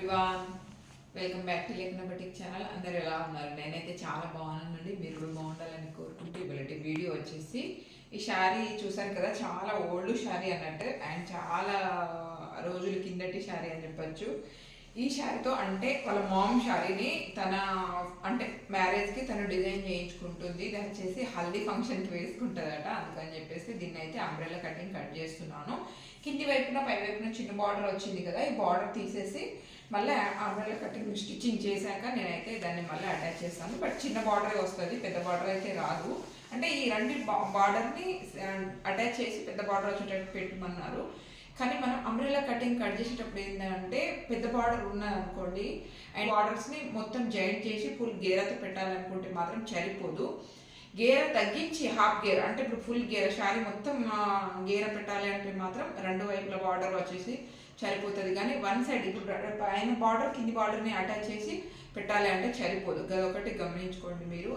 Everyone welcome back to Lekhana Batik channel అందరు ఎలా ఉన్నారు? నేనైతే చాలా బాగున్నానండి. మీరు కూడా బాగుండాలని కోరుకుంటూ ఇవాళ వీడియో వచ్చేసి ఈ శారీ చూసాను కదా? చాలా ఓల్డ్ శారీ అన్నట్టు. అండ్ చాలా రోజుల కిందటి శారీ అని చెప్పొచ్చు. ఈ శారీతో అంటే వాళ్ళ మామ్ శారీని తన అంటే మ్యారేజ్కి తను డిజైన్ చేయించుకుంటుంది. దాన్ని చేసి హల్దీ ఫంక్షన్కి వేసుకుంటుందట. అందుకని చెప్పేసి దీన్ని అయితే అంబ్రెల్లా కటింగ్ కట్ చేస్తున్నాను. కింది వైపున పై వైపున చిన్న బార్డర్ వచ్చింది కదా? ఈ బార్డర్ తీసేసి మళ్ళీ ఆర్మల్ కటింగ్ స్టిచ్చింగ్ చేశాక నేనైతే దాన్ని మళ్ళీ అటాచ్ చేస్తాను. బట్ చిన్న బార్డరే వస్తుంది పెద్ద బార్డర్ అయితే రాదు. అంటే ఈ రెండు బార్డర్ని అటాచ్ చేసి పెద్ద బార్డర్ వచ్చేటట్టు పెట్టమన్నారు. కానీ మనం అంబ్రెల్లా కటింగ్ కట్ చేసేటప్పుడు ఏంటంటే పెద్ద బార్డర్ ఉన్నది అనుకోండి అండ్ బార్డర్స్ని మొత్తం జాయింట్ చేసి ఫుల్ గేరతో పెట్టాలనుకుంటే మాత్రం సరిపోదు. గేర తగ్గించి హాఫ్ గేర్ అంటే ఇప్పుడు ఫుల్ గేర శారీ మొత్తం గేర పెట్టాలి అంటే మాత్రం రెండు వైపుల బార్డర్ వచ్చేసి సరిపోతుంది కానీ వన్ సైడ్ ఇప్పుడు పైన బార్డర్ కింది బార్డర్ని అటాచ్ చేసి పెట్టాలి అంటే సరిపోదు అది ఒకటి గమనించుకోండి మీరు.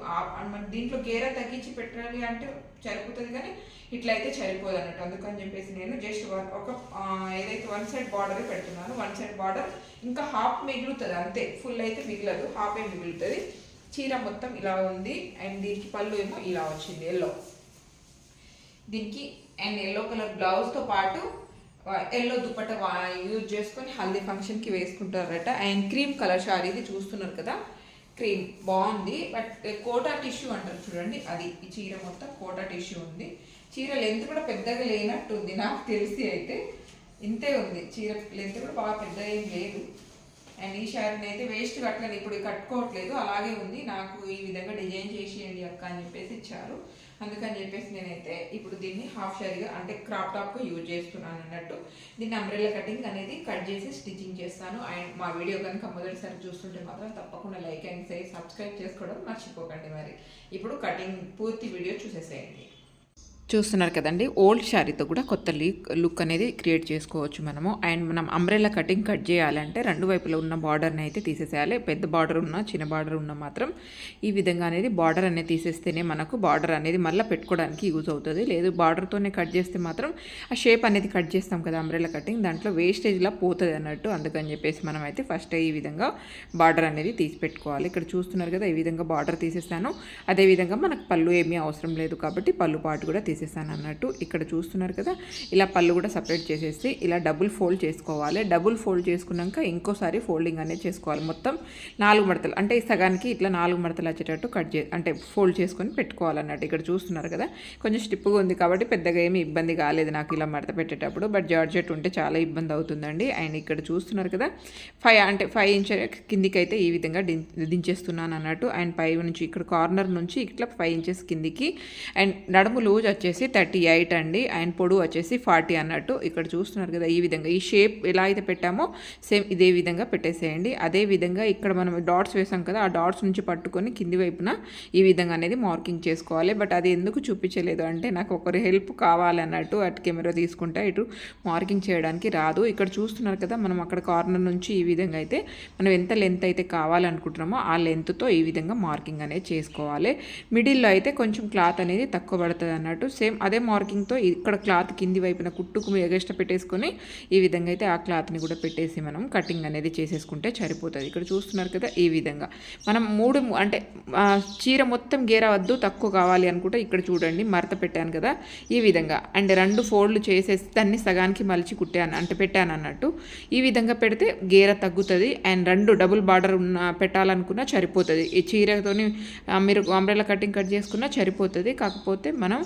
మన దీంట్లో గేర తగ్గించి పెట్టాలి అంటే సరిపోతుంది కానీ ఇట్లా అయితే సరిపోదు అన్నట్టు. అందుకని చెప్పేసి నేను జస్ట్ వన్ ఒక ఏదైతే వన్ సైడ్ బార్డర్ పెడుతున్నాను వన్ సైడ్ బార్డర్ ఇంకా హాఫ్ మిగులుతుంది అంతే. ఫుల్ అయితే మిగలదు. హాఫ్ ఏ మిగులుతుంది. చీర మొత్తం ఇలా ఉంది. అండ్ దీనికి పళ్ళు ఏమో ఇలా వచ్చింది. ఎల్లో. దీనికి అండ్ ఎల్లో కలర్ బ్లౌజ్తో పాటు ఎల్లో దుపట్ట యూజ్ చేసుకొని హల్దీ ఫంక్షన్కి వేసుకుంటారట. అండ్ క్రీమ్ కలర్ శారీ ఇది చూస్తున్నారు కదా? క్రీమ్ బాగుంది. బట్ కోటా టిష్యూ అంటారు చూడండి. అది ఈ చీర మొత్తం కోటా టిష్యూ ఉంది. చీర లెంత్ కూడా పెద్దగా లేనట్టు ఉంది. నాకు తెలిసి అయితే ఇంతే ఉంది. చీర లెంత్ కూడా బాగా పెద్దగా ఏం లేదు. అండ్ ఈ శారీని అయితే వేస్ట్ కట్టలేదు ఇప్పుడు కట్టుకోవట్లేదు. అలాగే ఉంది. నాకు ఈ విధంగా డిజైన్ చేసేయండి అక్క అని చెప్పేసి ఇచ్చారు. అందుకని చెప్పేసి నేనైతే ఇప్పుడు దీన్ని హాఫ్ శారీగా అంటే క్రాప్ టాప్గా యూజ్ చేస్తున్నాను అన్నట్టు. దీన్ని అంబ్రెల్లా కటింగ్ అనేది కట్ చేసి స్టిచ్చింగ్ చేస్తాను. అండ్ మా వీడియో కనుక మొదటిసారి చూస్తుంటే మాత్రం తప్పకుండా లైక్ అండ్ షేర్ సబ్స్క్రైబ్ చేసుకోవడం మర్చిపోకండి మరి. ఇప్పుడు కటింగ్ పూర్తి వీడియో చూసేసేయండి. చూస్తున్నారు కదండి. ఓల్డ్ శారీతో కూడా కొత్త లుక్ లుక్ అనేది క్రియేట్ చేసుకోవచ్చు మనము. అండ్ మనం అంబ్రెల్లా కటింగ్ కట్ చేయాలంటే రెండు వైపులా ఉన్న బార్డర్ని అయితే తీసేసేయాలి. పెద్ద బార్డర్ ఉన్న చిన్న బార్డర్ ఉన్న మాత్రం ఈ విధంగా అనేది బార్డర్ అనేది తీసేస్తేనే మనకు బార్డర్ అనేది మళ్ళీ పెట్టుకోవడానికి యూజ్ అవుతుంది. లేదు బార్డర్తోనే కట్ చేస్తే మాత్రం ఆ షేప్ అనేది కట్ చేస్తాం కదా అంబ్రెల్లా కటింగ్. దాంట్లో వేస్టేజ్లా పోతుంది అన్నట్టు. అందుకని చెప్పేసి మనం అయితే ఫస్ట్ ఈ విధంగా బార్డర్ అనేది తీసి పెట్టుకోవాలి. ఇక్కడ చూస్తున్నారు కదా ఈ విధంగా బార్డర్ తీసేస్తాను అదేవిధంగా మనకు పళ్ళు ఏమీ అవసరం లేదు కాబట్టి పళ్ళు పాటు కూడా తీసేస్తాను అన్నట్టు ఇక్కడ చూస్తున్నారు కదా. ఇలా పళ్ళు కూడా సపరేట్ చేసేసి ఇలా డబుల్ ఫోల్డ్ చేసుకోవాలి. డబుల్ ఫోల్డ్ చేసుకున్నాక ఇంకోసారి ఫోల్డింగ్ అనేది చేసుకోవాలి. మొత్తం నాలుగు మడతలు అంటే సగానికి ఇట్లా నాలుగు మడతలు వచ్చేటట్టు కట్ చే అంటే ఫోల్డ్ చేసుకొని పెట్టుకోవాలన్నట్టు ఇక్కడ చూస్తున్నారు కదా. కొంచెం స్టిప్గా ఉంది కాబట్టి పెద్దగా ఏమి ఇబ్బంది కాలేదు నాకు ఇలా మడత పెట్టేటప్పుడు. బట్ జార్జెట్ ఉంటే చాలా ఇబ్బంది అవుతుందండి. అండ్ ఇక్కడ చూస్తున్నారు కదా ఫైవ్ అంటే ఫైవ్ ఇంచ్ కిందికి అయితే ఈ విధంగా దిం దించేస్తున్నాను అన్నట్టు. అండ్ పై నుంచి ఇక్కడ కార్నర్ నుంచి ఇట్లా ఫైవ్ ఇంచెస్ కిందికి. అండ్ నడుము లూజ్ వచ్చేసి థర్టీ ఎయిట్ అండి. అండ్ పొడవు వచ్చేసి ఫార్టీ అన్నట్టు ఇక్కడ చూస్తున్నారు కదా ఈ విధంగా. ఈ షేప్ ఎలా అయితే పెట్టామో సేమ్ ఇదే విధంగా పెట్టేసేయండి. అదే విధంగా ఇక్కడ మనం డాట్స్ వేసాం కదా ఆ డాట్స్ నుంచి పట్టుకొని కింది వైపున ఈ విధంగా అనేది మార్కింగ్ చేసుకోవాలి. బట్ అది ఎందుకు చూపించలేదు అంటే నాకు ఒకరి హెల్ప్ కావాలన్నట్టు అటు కెమెరా తీసుకుంటే ఇటు మార్కింగ్ చేయడానికి రాదు. ఇక్కడ చూస్తున్నారు కదా మనం అక్కడ కార్నర్ నుంచి ఈ విధంగా అయితే మనం ఎంత లెంత్ అయితే కావాలనుకుంటున్నామో ఆ లెంత్తో ఈ విధంగా మార్కింగ్ అనేది చేసుకోవాలి. మిడిల్లో అయితే కొంచెం క్లాత్ అనేది తక్కువ పడుతుంది అన్నట్టు సేమ్ అదే మార్కింగ్తో ఇక్కడ క్లాత్ కింది వైపున కుట్టుకు ఎగస్ట పెట్టేసుకొని ఈ విధంగా అయితే ఆ క్లాత్ని కూడా పెట్టేసి మనం కటింగ్ అనేది చేసేసుకుంటే సరిపోతుంది. ఇక్కడ చూస్తున్నారు కదా ఈ విధంగా. మనం మూడు అంటే చీర మొత్తం గేరవద్దు తక్కువ కావాలి అనుకుంటే ఇక్కడ చూడండి మరత పెట్టాను కదా ఈ విధంగా. అండ్ రెండు ఫోల్డ్లు చేసేసి దాన్ని సగానికి మలిచి కుట్టాను అంటే పెట్టాను అన్నట్టు. ఈ విధంగా పెడితే గేర తగ్గుతుంది అండ్ రెండు డబుల్ బార్డర్ ఉన్న పెట్టాలనుకున్నా సరిపోతుంది. ఈ చీరతోని మీరు అంబ్రెల్లా కటింగ్ కట్ చేసుకున్నా సరిపోతుంది. కాకపోతే మనం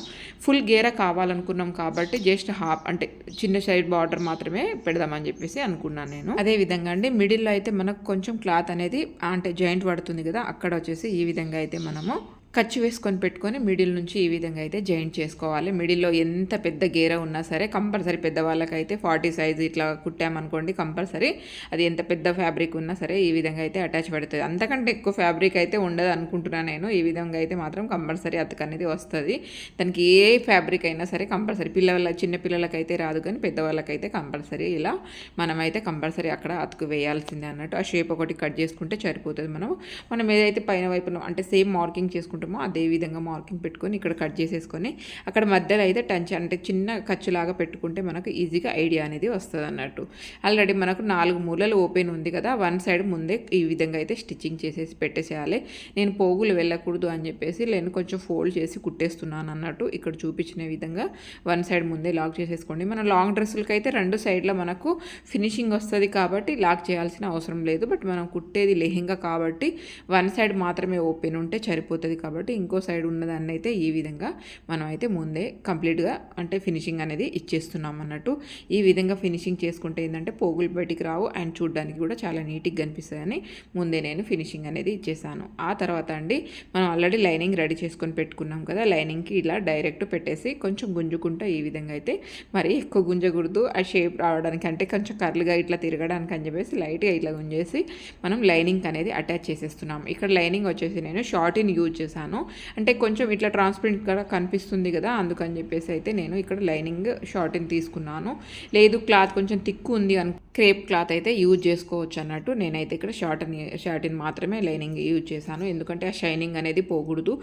ఫుల్ గేర కావాలనుకున్నాం కాబట్టి జస్ట్ హాఫ్ అంటే చిన్న సైడ్ బార్డర్ మాత్రమే పెడదామని చెప్పేసి అనుకున్నాను నేను. అదే విధంగా అండి మిడిల్లో అయితే మనకు కొంచెం క్లాత్ అనేది అంటే జాయింట్ పడుతుంది కదా అక్కడ వచ్చేసి ఈ విధంగా అయితే మనము ఖర్చు వేసుకొని పెట్టుకొని మిడిల్ నుంచి ఈ విధంగా అయితే జాయింట్ చేసుకోవాలి. మిడిల్లో ఎంత పెద్ద గేర ఉన్నా సరే కంపల్సరీ పెద్దవాళ్ళకైతే ఫార్టీ సైజ్ ఇట్లా కుట్టామనుకోండి కంపల్సరీ. అది ఎంత పెద్ద ఫ్యాబ్రిక్ ఉన్నా సరే ఈ విధంగా అయితే అటాచ్ పడుతుంది. అంతకంటే ఎక్కువ ఫ్యాబ్రిక్ అయితే ఉండదు అనుకుంటున్నాను నేను. ఈ విధంగా అయితే మాత్రం కంపల్సరీ అతక అనేది వస్తుంది. దానికి ఏ ఫ్యాబ్రిక్ అయినా సరే కంపల్సరీ. పిల్లల చిన్న పిల్లలకైతే రాదు కానీ పెద్దవాళ్ళకైతే కంపల్సరీ ఇలా మనమైతే కంపల్సరీ అక్కడ అతుకు వేయాల్సిందే అన్నట్టు. ఆ షేప్ ఒకటి కట్ చేసుకుంటే సరిపోతుంది మనం మనం ఏదైతే పైన వైపున అంటే సేమ్ మార్కింగ్ చేసుకుంటాం చేసుకుంటామో అదే విధంగా మార్కింగ్ పెట్టుకొని ఇక్కడ కట్ చేసేసుకొని అక్కడ మధ్యలో అయితే టంచ్ అంటే చిన్న ఖర్చులాగా పెట్టుకుంటే మనకు ఈజీగా ఐడియా అనేది వస్తుంది అన్నట్టు ఆల్రెడీ మనకు నాలుగు మూలలు ఓపెన్ ఉంది కదా వన్ సైడ్ ముందే ఈ విధంగా అయితే స్టిచ్చింగ్ చేసేసి పెట్టేసేయాలి. నేను పోగులు వెళ్ళకూడదు అని చెప్పేసి నేను కొంచెం ఫోల్డ్ చేసి కుట్టేస్తున్నాను అన్నట్టు ఇక్కడ చూపించిన విధంగా వన్ సైడ్ ముందే లాక్ చేసేసుకోండి. మన లాంగ్ డ్రెస్సులకి అయితే రెండు సైడ్లో మనకు ఫినిషింగ్ వస్తుంది కాబట్టి లాక్ చేయాల్సిన అవసరం లేదు. బట్ మనం కుట్టేది లెహెంగా కాబట్టి వన్ సైడ్ మాత్రమే ఓపెన్ ఉంటే సరిపోతుంది కాబట్టి ఇంకో సైడ్ ఉన్నదాన్ని అయితే ఈ విధంగా మనం అయితే ముందే కంప్లీట్గా అంటే ఫినిషింగ్ అనేది ఇచ్చేస్తున్నాం అన్నట్టు. ఈ విధంగా ఫినిషింగ్ చేసుకుంటే ఏంటంటే పోగులు బయటికి రావు అండ్ చూడడానికి కూడా చాలా నీట్గా కనిపిస్తుందని ముందే నేను ఫినిషింగ్ అనేది ఇచ్చేసాను. ఆ తర్వాత అండి మనం ఆల్రెడీ లైనింగ్ రెడీ చేసుకొని పెట్టుకున్నాం కదా లైనింగ్కి ఇలా డైరెక్ట్ పెట్టేసి కొంచెం గుంజుకుంటా ఈ విధంగా అయితే మరి ఎక్కువ గుంజకూడదు. ఆ షేప్ రావడానికి అంటే కొంచెం కర్లుగా ఇట్లా తిరగడానికి అని చెప్పేసి లైట్గా ఇట్లా గుంజేసి మనం లైనింగ్ అనేది అటాచ్ చేసేస్తున్నాం. ఇక్కడ లైనింగ్ వచ్చేసి నేను షార్ట్ ఇన్ యూజ్ చేశాను. అంటే కొంచెం ఇట్లా ట్రాన్స్పరెంట్ కూడా కనిపిస్తుంది కదా అందుకని చెప్పేసి అయితే నేను ఇక్కడ లైనింగ్ షార్ట్ తీసుకున్నాను. లేదు క్లాత్ కొంచెం తిక్కు ఉంది అని క్రేప్ క్లాత్ అయితే యూజ్ చేసుకోవచ్చు అన్నట్టు నేనైతే ఇక్కడ షార్ట్ షార్టిన్ మాత్రమే లైనింగ్ యూజ్ చేశాను. ఎందుకంటే ఆ షైనింగ్ అనేది పోకూడదు.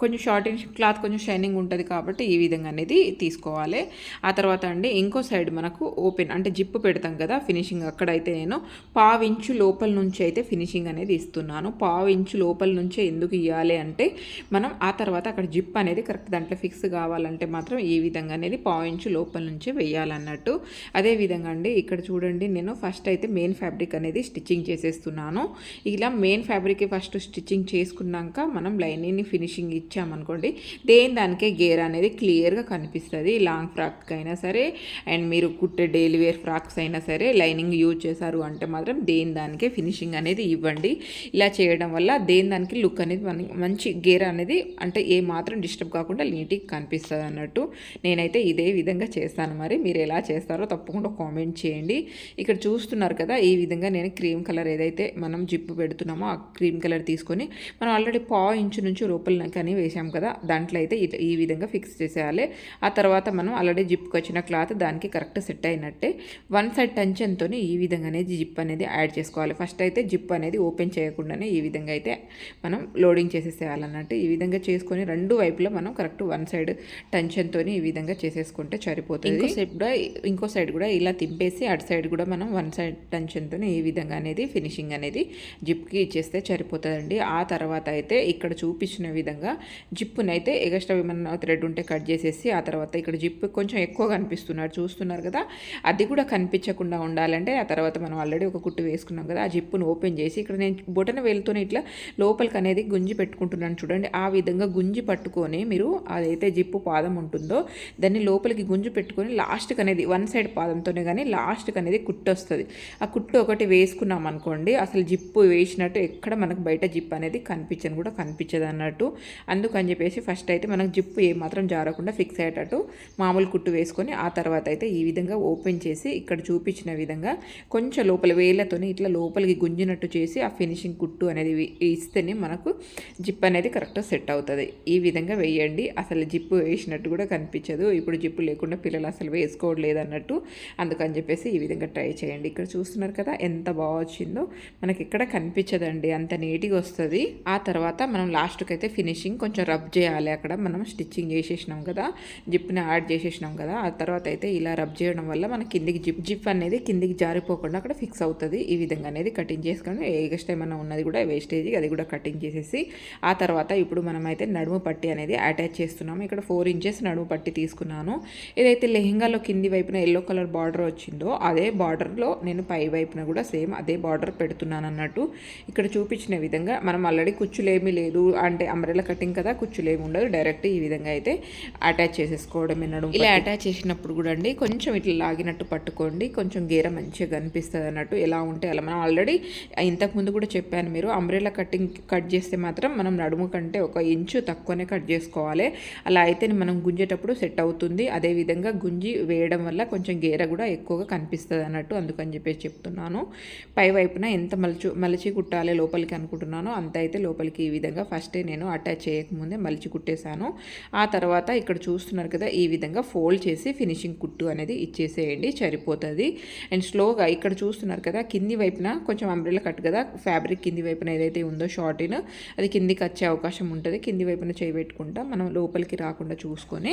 కొంచెం షార్టిన్ క్లాత్ కొంచెం షైనింగ్ ఉంటుంది కాబట్టి ఈ విధంగా అనేది తీసుకోవాలి. ఆ తర్వాత అండి ఇంకో సైడ్ మనకు ఓపెన్ అంటే జిప్ పెడతాం కదా ఫినిషింగ్ అక్కడైతే నేను పావు ఇంచు లోపల నుంచి అయితే ఫినిషింగ్ అనేది ఇస్తున్నాను. పావు ఇంచు లోపల నుంచే ఎందుకు ఇవ్వాలి అంటే మనం ఆ తర్వాత అక్కడ జిప్ అనేది కరెక్ట్ దాంట్లో ఫిక్స్ కావాలంటే మాత్రం ఈ విధంగా అనేది పాయింట్స్ లోపల నుంచే వేయాలన్నట్టు. అదే విధంగా అండి ఇక్కడ చూడండి నేను ఫస్ట్ అయితే మెయిన్ ఫ్యాబ్రిక్ అనేది స్టిచ్చింగ్ చేసేస్తున్నాను. ఇలా మెయిన్ ఫ్యాబ్రిక్ ఫస్ట్ స్టిచ్చింగ్ చేసుకున్నాక మనం లైనింగ్ని ఫినిషింగ్ ఇచ్చామనుకోండి దేని దానికే గేర్ అనేది క్లియర్గా కనిపిస్తుంది. లాంగ్ ఫ్రాక్ అయినా సరే అండ్ మీరు కుట్టే డైలీ వేర్ ఫ్రాక్స్ అయినా సరే లైనింగ్ యూజ్ చేశారు అంటే మాత్రం దేని దానికే ఫినిషింగ్ అనేది ఇవ్వండి. ఇలా చేయడం వల్ల దేని దానికి లుక్ అనేది మనకి మంచి గేర అనేది అంటే ఏ మాత్రం డిస్టర్బ్ కాకుండా నీట్గా కనిపిస్తుంది అన్నట్టు నేనైతే ఇదే విధంగా చేస్తాను మరి. మీరు ఎలా చేస్తారో తప్పకుండా కామెంట్ చేయండి. ఇక్కడ చూస్తున్నారు కదా ఈ విధంగా నేను క్రీమ్ కలర్ ఏదైతే మనం జిప్పు పెడుతున్నామో ఆ క్రీమ్ కలర్ తీసుకొని మనం ఆల్రెడీ పావు ఇంచు నుంచి రూపల కానీ వేసాం కదా దాంట్లో అయితే ఈ విధంగా ఫిక్స్ చేసేయాలి. ఆ తర్వాత మనం ఆల్రెడీ జిప్కి వచ్చిన క్లాత్ దానికి కరెక్ట్ సెట్ అయినట్టే వన్ సైడ్ టెన్షన్తో ఈ విధంగా అనేది జిప్ అనేది యాడ్ చేసుకోవాలి. ఫస్ట్ అయితే జిప్ అనేది ఓపెన్ చేయకుండానే ఈ విధంగా అయితే మనం లోడింగ్ అన్నట్టు ఈ విధంగా చేసుకొని రెండు వైపులా మనం కరెక్ట్ వన్ సైడ్ టెన్షన్తో ఈ విధంగా చేసేసుకుంటే సరిపోతుంది. ఇంకో సైడ్ కూడా ఇంకో సైడ్ కూడా ఇలా తింపేసి అటు సైడ్ కూడా మనం వన్ సైడ్ టెన్షన్తో ఈ విధంగా అనేది ఫినిషింగ్ అనేది జిప్కి ఇచ్చేస్తే సరిపోతుందండి. ఆ తర్వాత అయితే ఇక్కడ చూపించిన విధంగా జిప్పునైతే ఎగస్ట్రా ఏమన్నా థ్రెడ్ ఉంటే కట్ చేసేసి ఆ తర్వాత ఇక్కడ జిప్ కొంచెం ఎక్కువ కనిపిస్తున్నారు. చూస్తున్నారు కదా? అది కూడా కనిపించకుండా ఉండాలంటే ఆ తర్వాత మనం ఆల్రెడీ ఒక కుట్టు వేసుకున్నాం కదా? ఆ జిప్పును ఓపెన్ చేసి ఇక్కడ నేను బొటన వెళ్తూనే ఇట్లా లోపలికి అనేది గుంజి పెట్టుకుంటున్నాను చూడండి ఆ విధంగా గుంజి పట్టుకొని మీరు అదైతే జిప్పు పాదం ఉంటుందో దాన్ని లోపలికి గుంజి పెట్టుకొని లాస్ట్కి అనేది వన్ సైడ్ పాదంతోనే కానీ లాస్ట్కి అనేది కుట్టు వస్తుంది. ఆ కుట్టు ఒకటి వేసుకున్నాం అనుకోండి అసలు జిప్పు వేసినట్టు ఎక్కడ మనకు బయట జిప్ అనేది కనిపించని కూడా కనిపించదు అన్నట్టు. అందుకని చెప్పేసి ఫస్ట్ అయితే మనకు జిప్పు ఏమాత్రం జారకుండా ఫిక్స్ అయ్యేటట్టు మామూలు కుట్టు వేసుకొని ఆ తర్వాత అయితే ఈ విధంగా ఓపెన్ చేసి ఇక్కడ చూపించిన విధంగా కొంచెం లోపల వేళ్ళతోని ఇట్లా లోపలికి గుంజినట్టు చేసి ఆ ఫినిషింగ్ కుట్టు అనేది ఇస్తేనే మనకు జిప్ అనేది కరెక్ట్గా సెట్ అవుతుంది. ఈ విధంగా వేయండి. అసలు జిప్పు వేసినట్టు కూడా కనిపించదు. ఇప్పుడు జిప్పు లేకుండా పిల్లలు అసలు వేసుకోవట్లేదు అన్నట్టు అందుకని చెప్పేసి ఈ విధంగా ట్రై చేయండి. ఇక్కడ చూస్తున్నారు కదా ఎంత బాగా వచ్చిందో. మనకి ఎక్కడ కనిపించదండి. అంత నీట్గా వస్తుంది. ఆ తర్వాత మనం లాస్ట్కి అయితే ఫినిషింగ్ కొంచెం రబ్ చేయాలి. అక్కడ మనం స్టిచ్చింగ్ చేసేసినాం కదా. జిప్ని యాడ్ చేసేసినాం కదా. ఆ తర్వాత అయితే ఇలా రబ్ చేయడం వల్ల మన కిందికి జిప్ జిప్ అనేది కిందికి జారిపోకుండా అక్కడ ఫిక్స్ అవుతుంది. ఈ విధంగా అనేది కటింగ్ చేసుకొని ఎగస్ట్ ఏమైనా ఉన్నది కూడా వేస్టేజ్ అది కూడా కటింగ్ చేసేసి ఆ తర్వాత ఇప్పుడు మనం అయితే నడుము పట్టి అనేది అటాచ్ చేస్తున్నాము. ఇక్కడ ఫోర్ ఇంచెస్ నడుము పట్టి తీసుకున్నాను. ఏదైతే లెహెంగాలో కింది వైపున ఎల్లో కలర్ బార్డర్ వచ్చిందో అదే బార్డర్లో నేను పై వైపున కూడా సేమ్ అదే బార్డర్ పెడుతున్నాను అన్నట్టు ఇక్కడ చూపించిన విధంగా మనం ఆల్రెడీ కుచ్చులేమీ లేదు. అంటే అంబ్రెలా కటింగ్ కదా కుచ్చులేమి ఉండదు. డైరెక్ట్ ఈ విధంగా అయితే అటాచ్ చేసేసుకోవడమే నడుము ఇలా అటాచ్ చేసినప్పుడు కూడా అండి కొంచెం ఇట్లా లాగినట్టు పట్టుకోండి. కొంచెం గేర మంచిగా కనిపిస్తుంది అన్నట్టు ఎలా ఉంటే అలా. మనం ఆల్రెడీ ఇంతకుముందు కూడా చెప్పాను మీరు అంబ్రెలా కటింగ్ కట్ చేస్తే మాత్రం మనం నడుము కంటే ఒక ఇంచు తక్కువనే కట్ చేసుకోవాలి. అలా అయితే మనం గుంజేటప్పుడు సెట్ అవుతుంది. అదే విధంగా గుంజి వేయడం వల్ల కొంచెం గేర కూడా ఎక్కువగా కనిపిస్తుంది అన్నట్టు అందుకని చెప్పేసి చెప్తున్నాను. పై వైపున ఎంత మలుచు మలిచి కుట్టాలి లోపలికి అనుకుంటున్నానో అంత అయితే లోపలికి ఈ విధంగా ఫస్టే నేను అటాచ్ చేయకముందే మలిచి కుట్టేశాను. ఆ తర్వాత ఇక్కడ చూస్తున్నారు కదా ఈ విధంగా ఫోల్డ్ చేసి ఫినిషింగ్ కుట్టు అనేది ఇచ్చేసేయండి సరిపోతుంది. అండ్ స్లోగా ఇక్కడ చూస్తున్నారు కదా కింది వైపున కొంచెం అంబ్రెల్లా కట్ కదా ఫ్యాబ్రిక్ కింది వైపున ఏదైతే ఉందో షార్టిన్ అది కిందికి వచ్చే అవకాశం అవకాశం ఉంటుంది. కింది వైపున చేయి పెట్టుకుంటా మనం లోపలికి రాకుండా చూసుకొని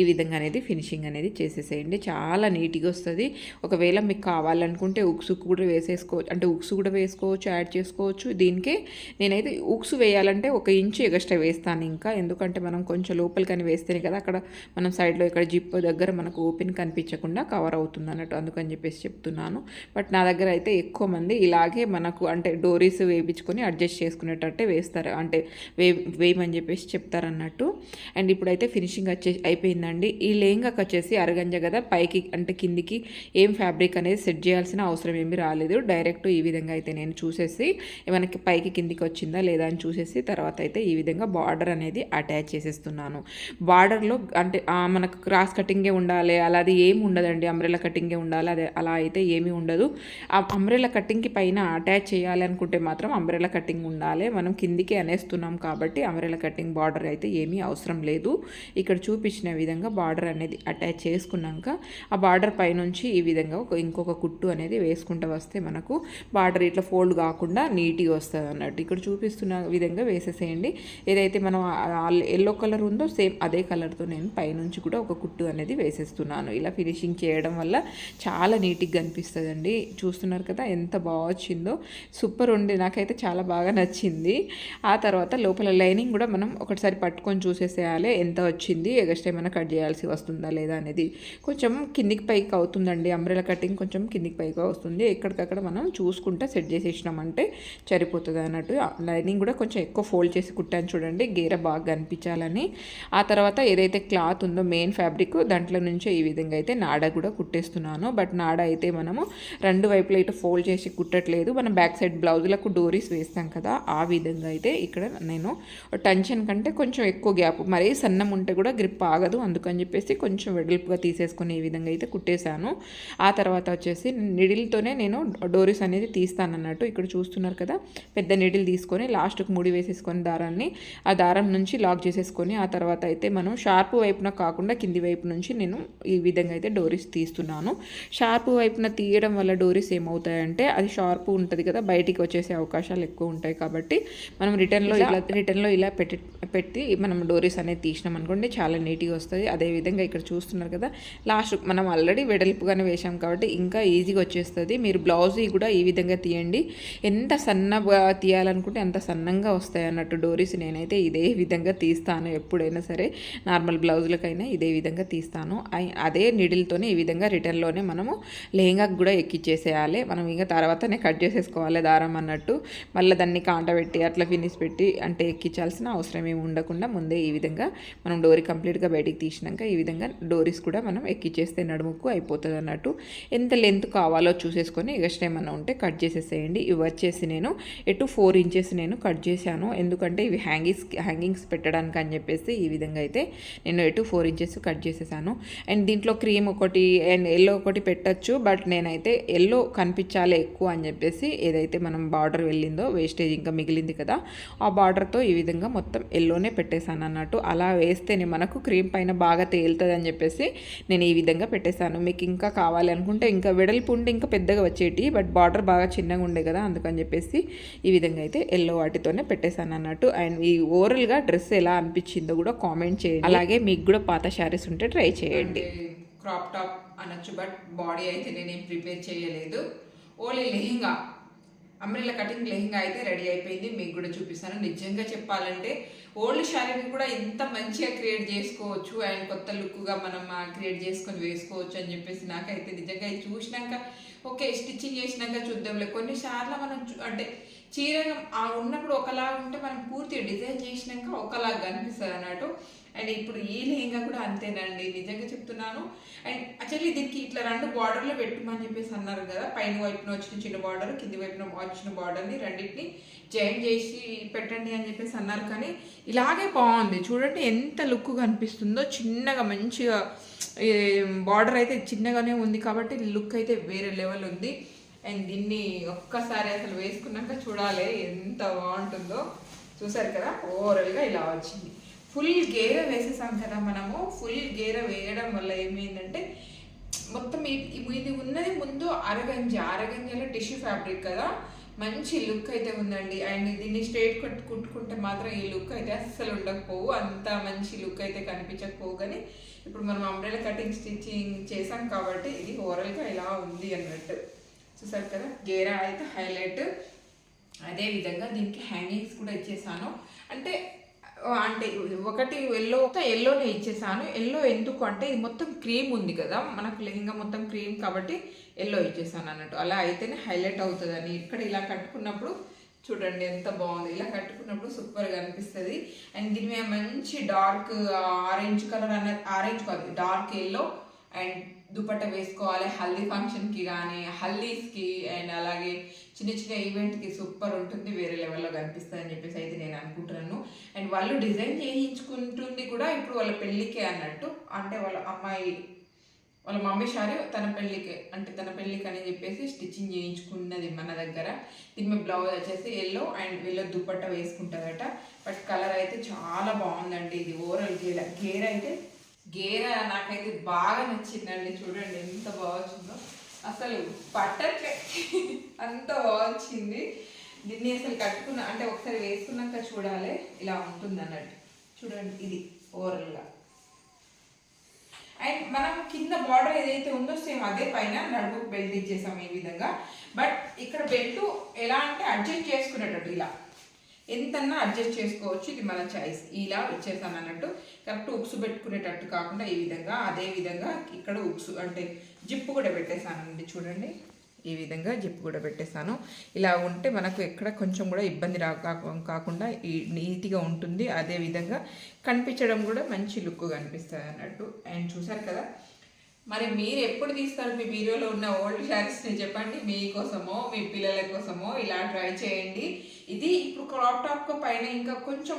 ఈ విధంగా అనేది ఫినిషింగ్ అనేది చేసేసేయండి. చాలా నీట్గా వస్తుంది. ఒకవేళ మీకు కావాలనుకుంటే ఉక్సు కూడా వేసేసుకోవచ్చు అంటే ఉక్సు కూడా వేసుకోవచ్చు యాడ్ చేసుకోవచ్చు. దీనికి నేనైతే ఉక్సు వేయాలంటే ఒక ఇంచు ఎగస్ట్రా వేస్తాను ఇంకా. ఎందుకంటే మనం కొంచెం లోపలికని వేస్తేనే కదా అక్కడ మనం సైడ్లో ఇక్కడ జిప్ దగ్గర మనకు ఓపెన్ కనిపించకుండా కవర్ అవుతుంది అన్నట్టు అందుకని చెప్పేసి చెప్తున్నాను. బట్ నా దగ్గర అయితే ఎక్కువ మంది ఇలాగే మనకు అంటే డోరీస్ వేయించుకొని అడ్జస్ట్ చేసుకునేటట్టే వేస్తారు. అంటే వే వే వేయమని చెప్పేసి చెప్తారన్నట్టు. అండ్ ఇప్పుడైతే ఫినిషింగ్ వచ్చే అయిపోయిందండి. ఈ లేంగాకి వచ్చేసి అరగంజ కదా పైకి అంటే కిందికి ఏం ఫ్యాబ్రిక్ అనేది సెట్ చేయాల్సిన అవసరం ఏమి రాలేదు. డైరెక్ట్ ఈ విధంగా అయితే నేను చూసేసి మనకి పైకి కిందికి వచ్చిందా లేదా అని చూసేసి తర్వాత అయితే ఈ విధంగా బార్డర్ అనేది అటాచ్ చేసేస్తున్నాను. బార్డర్లో అంటే మనకు క్రాస్ కటింగే ఉండాలి అలా అది ఏమి ఉండదండి. అంబ్రెలా కటింగే ఉండాలి అదే అలా అయితే ఏమీ ఉండదు. ఆ అంబ్రెలా కటింగ్కి పైన అటాచ్ చేయాలి అనుకుంటే మాత్రం అంబ్రెలా కటింగ్ ఉండాలి. మనం కిందికి అనేస్తున్నాం కాబట్టి కాబట్టి అంబ్రెలా కటింగ్ బార్డర్ అయితే ఏమీ అవసరం లేదు. ఇక్కడ చూపించిన విధంగా బార్డర్ అనేది అటాచ్ చేసుకున్నాక ఆ బార్డర్ పైనుంచి ఈ విధంగా ఒక ఇంకొక కుట్టు అనేది వేసుకుంటూ వస్తే మనకు బార్డర్ ఇట్లా ఫోల్డ్ కాకుండా నీట్గా వస్తుంది అన్నట్టు. ఇక్కడ చూపిస్తున్న విధంగా వేసేసేయండి. ఏదైతే మనం ఎల్లో కలర్ ఉందో సేమ్ అదే కలర్తో నేను పైనుంచి కూడా ఒక కుట్టు అనేది వేసేస్తున్నాను. ఇలా ఫినిషింగ్ చేయడం వల్ల చాలా నీట్గా కనిపిస్తుందండి చూస్తున్నారు కదా ఎంత బాగా వచ్చిందో. సూపర్ ఉండి నాకైతే చాలా బాగా నచ్చింది. ఆ తర్వాత లోపల లైనింగ్ కూడా మనం ఒకటిసారి పట్టుకొని చూసేసేయాలి. ఎంత వచ్చింది ఎగస్ట్ ఏమైనా కట్ చేయాల్సి వస్తుందా లేదా అనేది. కొంచెం కిందికి పైకి అవుతుందండి అంబ్రెలా కటింగ్ కొంచెం కిందికి పైకి వస్తుంది. ఎక్కడికక్కడ మనం చూసుకుంటా సెట్ చేసేసినామంటే సరిపోతుంది అన్నట్టు. లైనింగ్ కూడా కొంచెం ఎక్కువ ఫోల్డ్ చేసి కుట్టాను చూడండి గేర బాగా కనిపించాలని. ఆ తర్వాత ఏదైతే క్లాత్ ఉందో మెయిన్ ఫ్యాబ్రిక్ దాంట్లో నుంచే ఈ విధంగా అయితే నాడ కూడా కుట్టేస్తున్నాను. బట్ నాడ అయితే మనము రెండు వైపులా ఇటు ఫోల్డ్ చేసి కుట్టట్లేదు. మనం బ్యాక్ సైడ్ బ్లౌజులకు డోరీస్ వేస్తాం కదా ఆ విధంగా అయితే ఇక్కడ నేను టెన్షన్ కంటే కొంచెం ఎక్కువ గ్యాప్. మరీ సన్నం ఉంటే కూడా గ్రిప్ ఆగదు. అందుకని చెప్పేసి కొంచెం వెడల్పుగా తీసేసుకుని ఈ విధంగా అయితే కుట్టేశాను. ఆ తర్వాత వచ్చేసి నిడిల్తోనే నేను డోరీస్ అనేది తీస్తాను అన్నట్టు ఇక్కడ చూస్తున్నారు కదా. పెద్ద నిడిల్ తీసుకొని లాస్ట్కి ముడి వేసేసుకొని దారాన్ని ఆ దారం నుంచి లాక్ చేసేసుకొని ఆ తర్వాత అయితే మనం షార్ప్ వైపున కాకుండా కింది వైపు నుంచి నేను ఈ విధంగా అయితే డోరీస్ తీస్తున్నాను. షార్ప్ వైపున తీయడం వల్ల డోరీస్ ఏమవుతాయంటే అది షార్ప్ ఉంటుంది కదా. బయటికి వచ్చేసే అవకాశాలు ఎక్కువ ఉంటాయి కాబట్టి మనం రిటర్న్లో ఇలా రిటర్న్లో ఇలా పెట్టి పెట్టి మనం డోరీస్ అనేది తీసినాం అనుకోండి చాలా నీట్గా వస్తుంది అదేవిధంగా ఇక్కడ చూస్తున్నారు కదా లాస్ట్ మనం ఆల్రెడీ వెడల్పుగానే వేసాం కాబట్టి ఇంకా ఈజీగా వచ్చేస్తుంది. మీరు బ్లౌజ్ కూడా ఈ విధంగా తీయండి. ఎంత సన్నగా తీయాలనుకుంటే అంత సన్నంగా వస్తాయి అన్నట్టు డోరీస్ నేనైతే ఇదే విధంగా తీస్తాను ఎప్పుడైనా సరే. నార్మల్ బ్లౌజులకైనా ఇదే విధంగా తీస్తాను. అదే నిడిల్తోనే ఈ విధంగా రిటర్న్లోనే మనము లెహంగాకి కూడా ఎక్కిచ్చేసేయాలి. మనం ఇంకా తర్వాతనే కట్ చేసేసుకోవాలి దారం అన్నట్టు. మళ్ళీ దాన్ని కాంట పెట్టి అట్లా ఫినిష్ పెట్టి అంటే ఎక్కించాల్సిన అవసరం ఏమి ఉండకుండా ముందే ఈ విధంగా మనం డోరీ కంప్లీట్గా బయటికి తీసినాక ఈ విధంగా డోరీస్ కూడా మనం ఎక్కిచ్చేస్తే నడుముకు అయిపోతుంది అన్నట్టు ఎంత లెంత్ కావాలో చూసేసుకొని ఎక్స్ట్రా ఏమన్నా ఉంటే కట్ చేసేసేయండి. ఇవి వచ్చేసి నేను ఎటు ఫోర్ ఇంచెస్ నేను కట్ చేశాను. ఎందుకంటే ఇవి హ్యాంగింగ్స్ హ్యాంగింగ్స్ పెట్టడానికి అని చెప్పేసి ఈ విధంగా అయితే నేను ఎటు ఫోర్ ఇంచెస్ కట్ చేసేసాను. అండ్ దీంట్లో క్రీమ్ ఒకటి అండ్ ఎల్లో ఒకటి పెట్టచ్చు. బట్ నేనైతే ఎల్లో కనిపించాలి ఎక్కువ అని చెప్పేసి ఏదైతే మనం బార్డర్ వెళ్ళిందో వేస్టేజ్ ఇంకా మిగిలింది కదా ఆ బార్డర్తో ఈ ఈ విధంగా మొత్తం ఎల్లోనే పెట్టేశాను అన్నట్టు. అలా వేస్తేనే మనకు క్రీమ్ పైన బాగా తేలుతుంది అని చెప్పేసి నేను ఈ విధంగా పెట్టేశాను. మీకు ఇంకా కావాలి అనుకుంటే ఇంకా వెడల్పు ఇంకా పెద్దగా వచ్చేటి బట్ బార్డర్ బాగా చిన్నగా ఉండే కదా అందుకని చెప్పేసి ఈ విధంగా అయితే ఎల్లో వాటితోనే పెట్టేశాను అన్నట్టు. అండ్ ఈ ఓవరాల్గా డ్రెస్ ఎలా అనిపించిందో కూడా కామెంట్ చేయండి. అలాగే మీకు కూడా పాత శారీస్ ఉంటే ట్రై చేయండి. క్రాప్ టాప్ అనొచ్చు బట్ బాడీ అయితే నేనేం ప్రిపేర్ చేయలేదు. Only lehenga. Umbrella cutting lehenga అయితే రెడీ అయిపోయింది. మీకు కూడా చూపిస్తాను. నిజంగా చెప్పాలంటే ఓల్డ్ శారీని కూడా ఇంత మంచిగా క్రియేట్ చేసుకోవచ్చు అండ్ కొత్త లుక్గా మనం క్రియేట్ చేసుకొని వేసుకోవచ్చు అని చెప్పేసి నాకైతే నిజంగా ఇది చూసినాక ఓకే స్టిచ్చింగ్ చేసినాక చూద్దాంలే. కొన్నిసార్లు మనం చూ- అంటే చీర ఆ ఉన్నప్పుడు ఒకలా ఉంటే మనం పూర్తిగా డిజైన్ చేసినాక ఒకలాగా కనిపిస్తుంది అన్నట్టు. అండ్ ఇప్పుడు ఈ లెహంగా కూడా అంతేనండి. నిజంగా చెప్తున్నాను. అండ్ యాక్చువల్లీ దీనికి ఇట్లా రెండు బార్డర్లో పెట్టుమని చెప్పేసి అన్నారు కదా. పైన వైపున వచ్చిన చిన్న బార్డర్ కింది వైపున వచ్చిన బార్డర్ని రెండింటిని జాయిన్ చేసి పెట్టండి అని చెప్పేసి అన్నారు కానీ ఇలాగే బాగుంది. చూడండి ఎంత లుక్ కనిపిస్తుందో. చిన్నగా మంచిగా బార్డర్ అయితే చిన్నగానే ఉంది కాబట్టి లుక్ అయితే వేరే లెవెల్ ఉంది. అండ్ దీన్ని ఒక్కసారి అసలు వేసుకున్నాక చూడాలి ఎంత బాగుంటుందో. చూసారు కదా? ఓవరాల్గా ఇలా వచ్చింది. ఫుల్ గేర వేసేసాం కదా మనము. ఫుల్ గేర వేయడం వల్ల ఏమైందంటే మొత్తం ఇది ఉన్నది ముందు అరగంజ. అరగంజలో టిష్యూ ఫ్యాబ్రిక్ కదా? మంచి లుక్ అయితే ఉందండి. అండ్ దీన్ని స్ట్రైట్ కట్ కుట్టుకుంటే మాత్రం ఈ లుక్ అయితే అస్సలు ఉండకపోవు. అంత మంచి లుక్ అయితే కనిపించకపోవు కానీ ఇప్పుడు మనం అంబ్రెలా కటింగ్ స్టిచ్చింగ్ చేసాం కాబట్టి ఇది ఓవరాల్గా ఇలా ఉంది అన్నట్టు. చూసారు కదా? గేరా అయితే హైలైట్. అదే విధంగా దీనికి హ్యాంగింగ్స్ కూడా ఇచ్చేసాను. అంటే అంటే ఒకటి ఎల్లో ఎల్లోనే ఇచ్చేసాను. ఎల్లో ఎందుకు అంటే ఇది మొత్తం క్రీమ్ ఉంది కదా? మనకు లెహంగా మొత్తం క్రీమ్ కాబట్టి ఎల్లో ఇచ్చేసాను అన్నట్టు. అలా అయితేనే హైలైట్ అవుతుందని. ఇక్కడ ఇలా కట్టుకున్నప్పుడు చూడండి ఎంత బాగుంది. ఇలా కట్టుకున్నప్పుడు సూపర్గా అనిపిస్తుంది. అండ్ దీని మీద మంచి డార్క్ ఆరెంజ్ కలర్ అన్న ఆరెంజ్ కాదు డార్క్ ఎల్లో అండ్ దుపట్ట వేసుకోవాలి హల్దీ ఫంక్షన్కి కానీ హల్దీస్కి అండ్ అలాగే చిన్న చిన్న ఈవెంట్కి సూపర్ ఉంటుంది వేరే లెవెల్లో కనిపిస్తుంది అని చెప్పేసి అయితే నేను అనుకుంటున్నాను. అండ్ వాళ్ళు డిజైన్ చేయించుకుంటుంది కూడా ఇప్పుడు వాళ్ళ పెళ్ళికే అన్నట్టు అంటే వాళ్ళ అమ్మాయి వాళ్ళ మమ్మీ షారీ తన పెళ్ళికి అంటే తన పెళ్ళికి అని చెప్పేసి స్టిచ్చింగ్ చేయించుకున్నది మన దగ్గర. దీని మీద బ్లౌజ్ వచ్చేసి ఎల్లో అండ్ ఎల్లో దుపట్ట వేసుకుంటుందట. బట్ కలర్ అయితే చాలా బాగుందండి. ఇది ఓవరాల్ గేర గేర్ అయితే గేర నాకైతే బాగా నచ్చిందండి. చూడండి ఎంత బాగా వచ్చిందో అసలు పట్టట్లే అంత బాగా వచ్చింది దీన్ని అసలు కట్టుకున్న అంటే ఒకసారి వేసుకున్నాక చూడాలి. ఇలా ఉంటుంది అన్నట్టు చూడండి ఇది ఓవరాల్గా అండ్ మనం కింద బార్డర్ ఏదైతే ఉందో సేమ్ అదే పైన నడుపు బెల్ట్ ఇచ్చేసాం ఈ విధంగా. బట్ ఇక్కడ బెల్ట్ ఎలా అంటే అడ్జస్ట్ చేసుకునేటట్టు ఇలా. ఎంతన్నా అడ్జస్ట్ చేసుకోవచ్చు ఇది మన చాయిస్ ఇలా వచ్చేసాను అన్నట్టు కరెక్ట్ ఉక్స్ పెట్టుకునేటట్టు కాకుండా ఈ విధంగా అదే విధంగా ఇక్కడ ఉక్స్ అంటే జిప్పు కూడా పెట్టేశానండి చూడండి. ఈ విధంగా జిప్పు కూడా పెట్టేశాను ఇలా ఉంటే మనకు ఎక్కడ కొంచెం కూడా ఇబ్బంది రా కాకుండా ఈ నీట్గా ఉంటుంది. అదే విధంగా కనిపించడం కూడా మంచి లుక్ కనిపిస్తుంది అన్నట్టు అండ్ చూసారు కదా మరి మీరు ఎప్పుడు తీస్తారు మీ బీరోలో ఉన్న ఓల్డ్ శారీస్ని చెప్పండి? మీకోసమో మీ పిల్లల కోసమో ఇలా ట్రై చేయండి. ఇది ఇప్పుడు క్రాప్ టాప్ పైన ఇంకా కొంచెం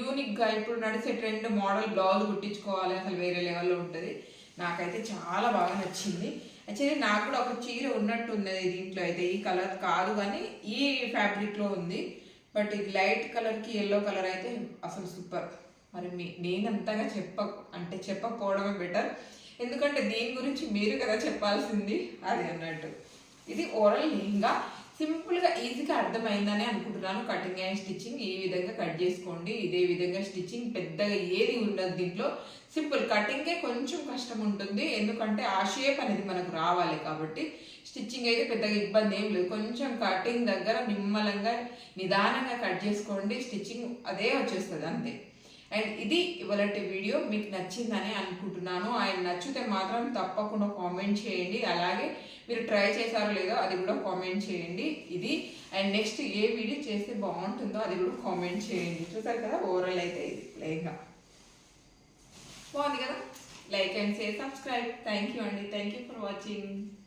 యూనిక్గా ఇప్పుడు నడిచే ట్రెండ్ మోడల్ బ్లౌజ్ కుట్టించుకోవాలి. అసలు వేరే లెవెల్లో ఉంటుంది. నాకైతే చాలా బాగా నచ్చింది. యాక్చువల్లీ నాకు కూడా ఒక చీర ఉన్నట్టు ఉన్నది దీంట్లో అయితే. ఈ కలర్ కాదు కానీ ఈ ఫ్యాబ్రిక్లో ఉంది. బట్ ఇది లైట్ కలర్కి ఎల్లో కలర్ అయితే అసలు సూపర్ మరి మీ నేనంతగా చెప్ప అంటే చెప్పకపోవడమే బెటర్ ఎందుకంటే దీని గురించి మీరు కదా చెప్పాల్సింది. అది. అన్నట్టు. ఇది ఓరల్ లెహంగా సింపుల్గా ఈజీగా అర్థమైందని అనుకుంటున్నాను. కటింగ్ అండ్ స్టిచ్చింగ్ ఈ విధంగా కట్ చేసుకోండి ఇదే విధంగా స్టిచ్చింగ్ పెద్దగా ఏది ఉండదు దీంట్లో. సింపుల్ కటింగే కొంచెం కష్టం ఉంటుంది. ఎందుకంటే ఆ షేప్ అనేది మనకు రావాలి కాబట్టి. స్టిచ్చింగ్ అయితే పెద్దగా ఇబ్బంది ఏం లేదు. కొంచెం కటింగ్ దగ్గర నిమ్మలంగా నిదానంగా కట్ చేసుకోండి. స్టిచ్చింగ్ అదే వచ్చేస్తుంది అంతే. అండ్ ఇది ఇవాళ వీడియో మీకు నచ్చిందని అనుకుంటున్నాను. ఆయన నచ్చితే మాత్రం తప్పకుండా కామెంట్ చేయండి. అలాగే మీరు ట్రై చేశారో లేదో అది కూడా కామెంట్ చేయండి. ఇది అండ్ నెక్స్ట్ ఏ వీడియో చేస్తే బాగుంటుందో అది కూడా కామెంట్ చేయండి. చూసారు కదా? ఓవరాల్ అయితే ఇది లైన్గా బాగుంది కదా? Like and share subscribe. Thank you అండి. Thank you for watching.